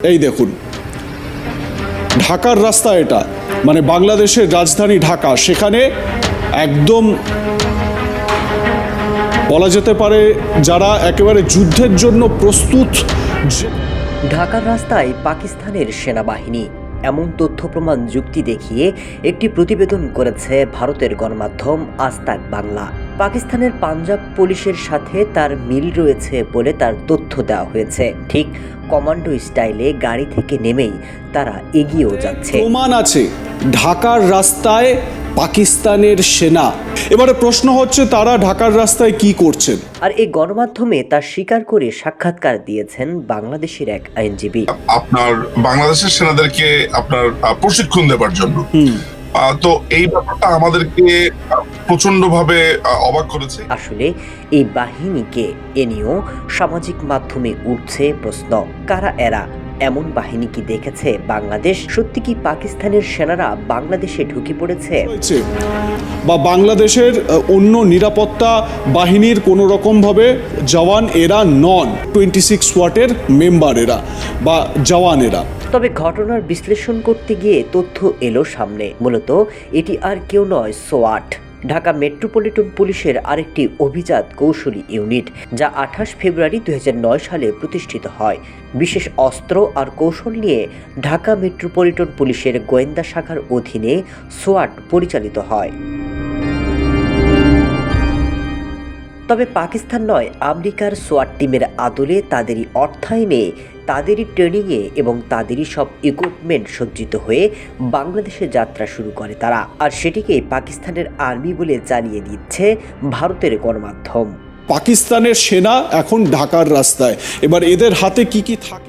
এই দেখুন, ঢাকার রাস্তা এটা মানে বাংলাদেশের রাজধানী ঢাকা, সেখানে একদম বলা যেতে পারে যারা একেবারে যুদ্ধের জন্য প্রস্তুত ঢাকার রাস্তায় পাকিস্তানের সেনাবাহিনী এমন তথ্য প্রমাণ যুক্তি দেখিয়ে একটি প্রতিবেদন করেছে ভারতের গণমাধ্যম আস্তাক বাংলা। পাকিস্তানের পাঞ্জাব পুলিশের সাথে তার মিল রয়েছে বলে তার তথ্য দেওয়া হয়েছে। ঠিক কমান্ডো স্টাইলে গাড়ি থেকে নেমেই তারা এগিয়েও যাচ্ছে। প্রমাণ আছে ঢাকার রাস্তায় পাকিস্তানের সেনা। এবারে প্রশ্ন হচ্ছে তারা ঢাকার রাস্তায় কি করছেন? আর এই গণমাধ্যমে তা স্বীকার করে সাক্ষাৎকার দিয়েছেন বাংলাদেশের এক আইনজীবী। আপনার বাংলাদেশের সেনাদেরকে আপনার প্রশিক্ষণ দেবার জন্য। তো এই ব্যাপারটা আমাদেরকে প্রচণ্ড ভাবে অবাক করেছে। আসলে এই বাহিনীকে এ নিয়েও সামাজিক মাধ্যমে উঠছে প্রশ্ন কারা এরা? এমন বাহিনী কি দেখেছে বাংলাদেশ? সত্যি কি পাকিস্তানের সেনারা বাংলাদেশে ঢুকে পড়েছে? বা বাংলাদেশের অন্য নিরাপত্তা বাহিনীর কোনো রকমভাবে জওয়ান এরা নন টোয়েন্টি সিক্স ওয়াটের মেম্বার এরা বা জওয়ান এরা। তবে ঘটনার বিশ্লেষণ করতে গিয়ে তথ্য এলো সামনে। মূলত এটি আর কেউ নয় সোয়াট ঢাকা মেট্রোপলিটন পুলিশের আরেকটি অভিজাত কৌশলী ইউনিট, যা আঠাশ ফেব্রুয়ারি দু হাজার নয় সালে প্রতিষ্ঠিত হয়। বিশেষ অস্ত্র আর কৌশল নিয়ে ঢাকা মেট্রোপলিটন পুলিশের গোয়েন্দা শাখার অধীনে সোয়াট পরিচালিত হয়। তবে পাকিস্তান নয়, আমেরিকার সোয়াট টিমের আদলে তাদেরই অর্থায়নে তাদেরই ট্রেনিংয়ে এবং তাদেরই সব ইকুইপমেন্ট সজ্জিত হয়ে বাংলাদেশে যাত্রা শুরু করে তারা। আর সেটিকে পাকিস্তানের আর্মি বলে জানিয়ে দিচ্ছে ভারতের গণমাধ্যম। পাকিস্তানের সেনা এখন ঢাকার রাস্তায়। এবার এদের হাতে কি কি থাকে